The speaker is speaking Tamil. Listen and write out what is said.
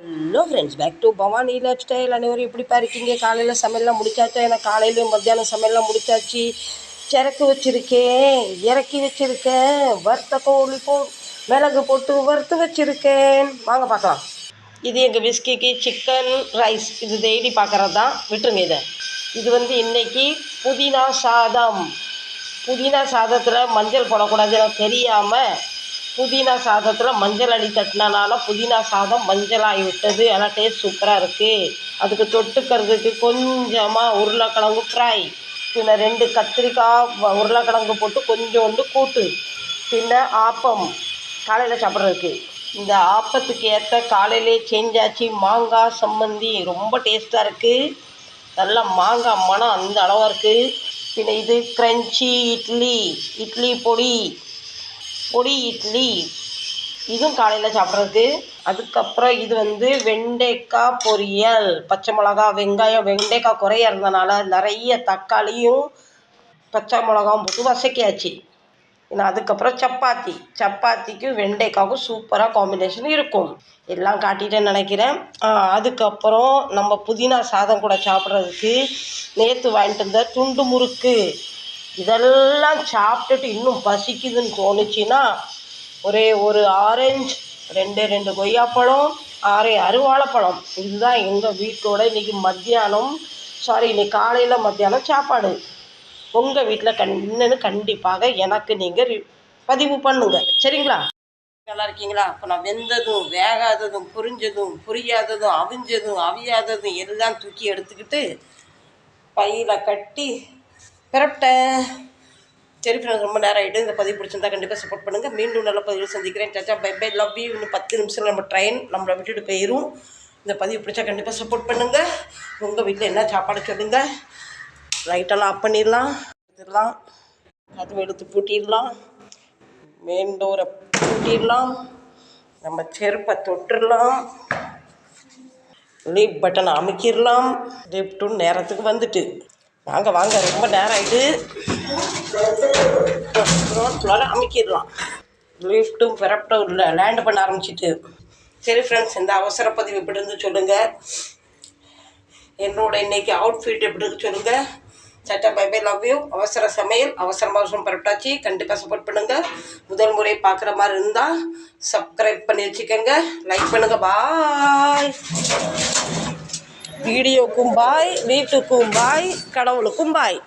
Hello friends back to Bhavani lifestyle அனைவரும் எப்படிப்பா இருக்கீங்க காலையில் சமையல்லாம் முடிச்சாச்சா? எனக்கு காலையிலையும் மத்தியானம் சமையல்லாம் முடிச்சாச்சு. சிறக்கு வச்சுருக்கேன் இறக்கி வச்சுருக்கேன் வறுத்த கோழி போ மிளகு போட்டு வறுத்து வச்சுருக்கேன். வாங்க பார்க்கலாம். இது எங்கள் விஸ்கிக்கு சிக்கன் ரைஸ் இது டெய்லி பார்க்குறது தான் விட்டுருங்க இதை. இது வந்து இன்னைக்கு புதினா சாதம். புதினா சாதத்தில் மஞ்சள் போடக்கூடாது எனக்கு தெரியாமல் புதினா சாதத்தில் மஞ்சள் அடி தட்டினனால புதினா சாதம் மஞ்சளாகி விட்டது. ஆனால் டேஸ்ட் சூப்பராக இருக்குது அதுக்கு தொட்டுக்கிறதுக்கு கொஞ்சமாக உருளைக்கிழங்கு ஃப்ரை பின்ன ரெண்டு கத்திரிக்காய் வ- உருளைக்கிழங்கு போட்டு கொஞ்சோண்டு கூட்டு. பின்ன ஆப்பம் காலையில் சாப்பிட்றதுக்கு. இந்த ஆப்பத்துக்கு ஏற்ற காலையிலே செஞ்சாச்சு மாங்காய் சம்மந்தி ரொம்ப டேஸ்ட்டாக இருக்குது நல்லா மாங்காய் மனம் அந்த அளவாக இருக்குது பின்ன இது க்ரன்ச்சி இட்லி இட்லி பொடி பொடி இட்லி இதுவும் காலையில் சாப்பிட்றதுக்கு. அதுக்கப்புறம் இது வந்து வெண்டைக்காய் பொரியல். பச்சை மிளகா வெங்காயம் வெண்டைக்காய் குறைய இருந்தனால நிறைய தக்காளியும் பச்சை மிளகாவும் போட்டு வசக்கியாச்சு ஏன்னா அதுக்கப்புறம் சப்பாத்தி. சப்பாத்திக்கும் வெண்டைக்காவுக்கும் சூப்பராக காம்பினேஷன் இருக்கும். எல்லாம் காட்டிட்டேன்னு நினைக்கிறேன். அதுக்கப்புறம் நம்ம புதினா சாதம் கூட சாப்பிட்றதுக்கு நேற்று வாங்கிட்டு இருந்த துண்டு முறுக்கு. இதெல்லாம் சாப்பிட்டுட்டு இன்னும் பசிக்குதுன்னு தோணுச்சுன்னா ஒரே ஒரு ஆரஞ்சு ரெண்டு ரெண்டு கொய்யாப்பழம் ஆறே அருவாழைப்பழம் இதுதான் எங்கள் வீட்டோட இன்றைக்கி மத்தியானம். சாரி இன்னைக்கு காலையில் மத்தியானம் சாப்பாடு. உங்கள் வீட்டில் கண் என்னன்னு கண்டிப்பாக எனக்கு நீங்கள் பதிவு பண்ணுங்க. சரிங்களா? நல்லா இருக்கீங்களா? இப்போ நான் வெந்ததும் வேகாததும் புரிஞ்சதும் புரியாததும் அவிஞ்சதும் அவியாததும் எல்லாம் தூக்கி எடுத்துக்கிட்டு பையில் கட்டி பிறப்பிட்டேன் சரி ஃப்ரெண்ட்ஸ் ரொம்ப நேரம் ஆகிட்டு இந்த பதிவு பிடிச்சிருந்தா கண்டிப்பாக சப்போர்ட் பண்ணுங்கள் மீண்டும் நல்ல பதிவு சந்திக்கிறேன். சச்சா பை பை லவ் யூ இன்னும் பத்து நிமிஷம் நம்ம ட்ரெயின் நம்மளை விட்டுட்டு போயிடும் இந்த பதிவு பிடிச்சா கண்டிப்பாக சப்போர்ட் பண்ணுங்கள் உங்கள் வீட்டில் என்ன சாப்பாடு சொல்லுங்க. லைட்டெல்லாம் ஆஃப் பண்ணிடலாம். எடுத்துடலாம். கதவு எடுத்து பூட்டிடலாம். மெயின் டோரை பூட்டிடலாம். நம்ம செருப்பை தொட்டுடலாம். லீவ் பட்டனை அமுக்கிடலாம். லிஃப்ட்டும் நேரத்துக்கு வந்துட்டு. வாங்க வாங்க ரொம்ப நேரம் ஆகிட்டு ரோட் ஃபுல்லாக அமுக்கிடலாம் லிஃப்ட்டும் பெரப்டும் இல்லை லேண்ட் பண்ண ஆரம்பிச்சிட்டு சரி ஃப்ரெண்ட்ஸ் இந்த அவசர பதிவு எப்படி இருந்து சொல்லுங்கள் என்னோட இன்னைக்கு அவுட்ஃபிட் எப்படி இருக்கு சொல்லுங்கள் சட்டா பைபை லவ் யூ அவசர சமையல் அவசரமாக அவசரம் பரப்பிட்டாச்சு கண்டிப்பாக சப்போர்ட் பண்ணுங்கள் முதல் முறை பார்க்குற மாதிரி இருந்தால் சப்ஸ்கிரைப் பண்ணி வச்சுக்கோங்க லைக் பண்ணுங்கள் பாய் வீடியோக்கும் பாய் வீட்டுக்கும் பாய் கடவுளுக்கும் பாய்.